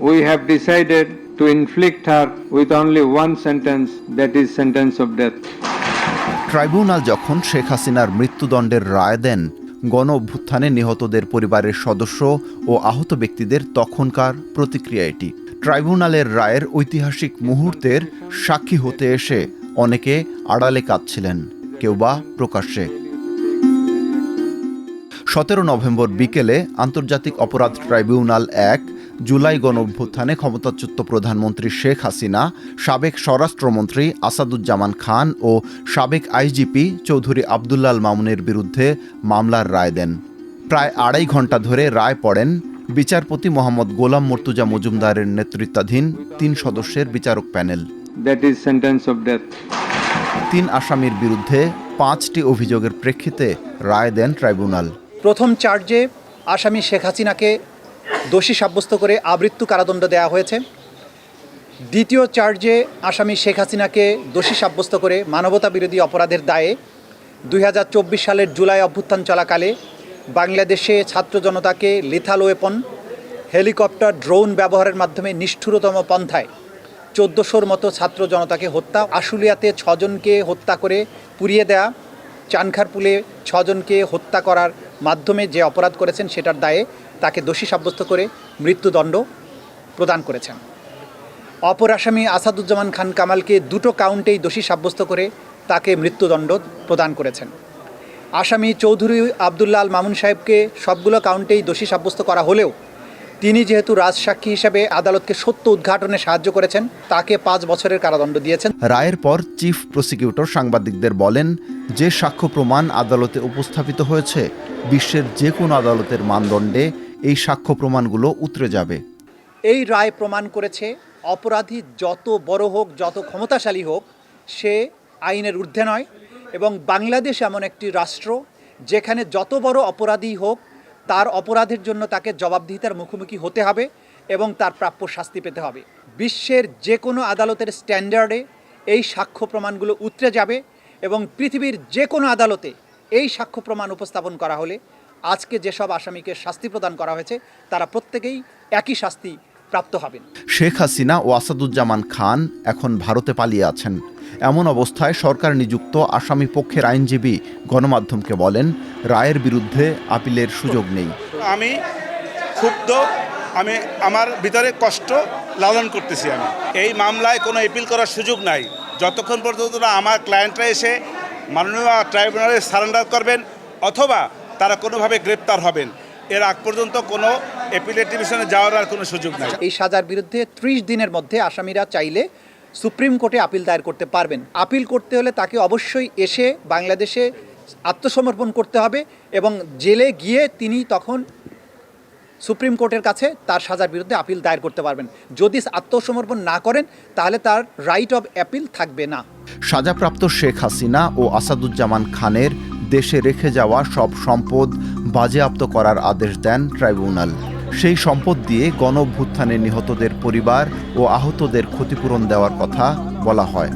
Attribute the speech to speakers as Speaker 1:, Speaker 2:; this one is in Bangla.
Speaker 1: we have decided to inflict her with only one sentence, that is sentence of death.
Speaker 2: Tribunal যখন শেখ হাসিনার মৃত্যুদণ্ডের রায় দেন গণ অভ্যুত্থানে নিহতদের পরিবারের সদস্য ও আহত ব্যক্তিদের তখনকার প্রতিক্রিয়া এটি ট্রাইব্যুনালের রায়ের ঐতিহাসিক মুহূর্তের সাক্ষী হতে এসে অনেকে আড়ালে কাঁদছিলেন কেউ বা প্রকাশ্যে সতেরো নভেম্বর বিকেলে আন্তর্জাতিক অপরাধ ট্রাইব্যুনাল এক জুলাই গণঅভ্যুত্থানে ক্ষমতাচ্যুত প্রধানমন্ত্রী শেখ হাসিনা সাবেক স্বরাষ্ট্রমন্ত্রী আসাদুজ্জামান খান ও সাবেক আইজিপি চৌধুরী আবদুল্লাল মামুনের বিরুদ্ধে মামলার রায় দেন। প্রায় আড়াই ঘণ্টা ধরে রায় পড়েন বিচারপতি মোহাম্মদ গোলাম মর্তুজা মজুমদারের নেতৃত্বাধীন তিন সদস্যের বিচারক প্যানেল।
Speaker 1: Sentence of death.
Speaker 2: তিন আসামির বিরুদ্ধে পাঁচটি অভিযোগের প্রেক্ষিতে রায় দেন ট্রাইব্যুনাল।
Speaker 3: প্রথম চার্জে আসামি শেখ হাসিনাকে দোষী সাব্যস্ত করে আবৃত্তু কারাদণ্ড দেওয়া হয়েছে। দ্বিতীয় চার্জে আসামি শেখ হাসিনাকে দোষী সাব্যস্ত করে মানবতা বিরোধী অপরাধের দায়ে দুই হাজার চব্বিশ সালের জুলাই অভ্যুত্থান চলাকালে বাংলাদেশে ছাত্র জনতাকে লিথাল ওয়েপন হেলিকপ্টার ড্রোন ব্যবহারের মাধ্যমে নিষ্ঠুরতম পন্থায় চোদ্দোশোর মতো ছাত্র জনতাকে হত্যা, আশুলিয়াতে ছজনকে হত্যা করে পুড়িয়ে দেয়া, চানখারপুলে ছজনকে হত্যা করার মাধ্যমে যে অপরাধ করেছেন সেটার দায়ে তাকে দোষী সাব্যস্ত করে মৃত্যুদণ্ড প্রদান করেছেন। অপর আসামি আসাদুজ্জামান খান কামালকে দুটো কাউন্টেই দোষী সাব্যস্ত করে তাকে মৃত্যুদণ্ড প্রদান করেছেন। আসামি চৌধুরী আবদুল্লাহ আল মামুন সাহেবকে সবগুলো কাউন্টেই দোষী সাব্যস্ত করা হলেও তিনি যেহেতু রাজসাক্ষী হিসেবে আদালতকে সত্য উদ্ঘাটনে সাহায্য করেছেন, তাকে পাঁচ বছরের কারাদণ্ড দিয়েছেন।
Speaker 2: রায়ের পর চিফ প্রসিকিউটর সাংবাদিকদের বলেন, যে সাক্ষ্য প্রমাণ আদালতে উপস্থাপিত হয়েছে, বিশ্বের যে কোনো আদালতের মানদণ্ডে এই সাক্ষ্য প্রমাণগুলো উতরে যাবে।
Speaker 3: এই রায় প্রমাণ করেছে অপরাধী যত বড় হোক, যত ক্ষমতাশালী হোক, সে আইনের ঊর্ধ্বে নয় এবং বাংলাদেশ এমন একটি রাষ্ট্র যেখানে যত বড় অপরাধী হোক, তার অপরাধের জন্য তাকে জবাবদিহিতার মুখোমুখি হতে হবে এবং তার প্রাপ্য শাস্তি পেতে হবে। বিশ্বের যে কোনো আদালতের স্ট্যান্ডার্ডে এই সাক্ষ্য প্রমাণগুলো উতরে যাবে এবং পৃথিবীর যে কোনো আদালতে এই সাক্ষ্য প্রমাণ উপস্থাপন করা হলে আজকে যেসব আসামিকে শাস্তি প্রদান করা হয়েছে তারা প্রত্যেকেই একই শাস্তি প্রাপ্ত হবেন।
Speaker 2: শেখ হাসিনা ও আসাদুজ্জামান খান এখন ভারতে পালিয়ে আছেন। এমন অবস্থায় সরকার নিযুক্ত আসামি পক্ষের আইনজীবী গণমাধ্যমকে বলেন রায়ের বিরুদ্ধে আপিলের সুযোগ নেই।
Speaker 4: আমি ক্ষুব্ধ আমি আমার ভিতরে কষ্ট লালন করতেছি আমি। এই মামলায় কোনো এপিল করার সুযোগ নাই। যতক্ষণ পর্যন্ত না আমার ক্লায়েন্টরা এসে মাননীয় ট্রাইব্যুনালে সারেন্ডার করবেন অথবা তারা কোনোভাবে গ্রেপ্তার হবেন। এর আগ পর্যন্ত কোনো এপিলের ডিভিশনে যাওয়ার আর কোনো সুযোগ নেই।
Speaker 3: এই সাজার বিরুদ্ধে ত্রিশ দিনের মধ্যে আসামিরা চাইলে সুপ্রিম কোর্টে আপিল দায়ের করতে পারবেন। আপিল করতে হলে তাকে অবশ্যই এসে বাংলাদেশে আত্মসমর্পণ করতে হবে এবং জেলে গিয়ে তিনি তখন সুপ্রিম কোর্টের কাছে তার সাজার বিরুদ্ধে আপিল দায়ের করতে পারবেন। যদি আত্মসমর্পণ না করেন তাহলে তার রাইট অফ অ্যাপিল থাকবে না।
Speaker 2: সাজাপ্রাপ্ত শেখ হাসিনা ও আসাদুজ্জামান খানের দেশে রেখে যাওয়া সব সম্পদ বাজেয়াপ্ত করার আদেশ দেন ট্রাইব্যুনাল। সেই সম্পদ দিয়ে গণভ্যুত্থানে নিহতদের পরিবার ও আহতদের ক্ষতিপূরণ দেওয়ার কথা বলা হয়।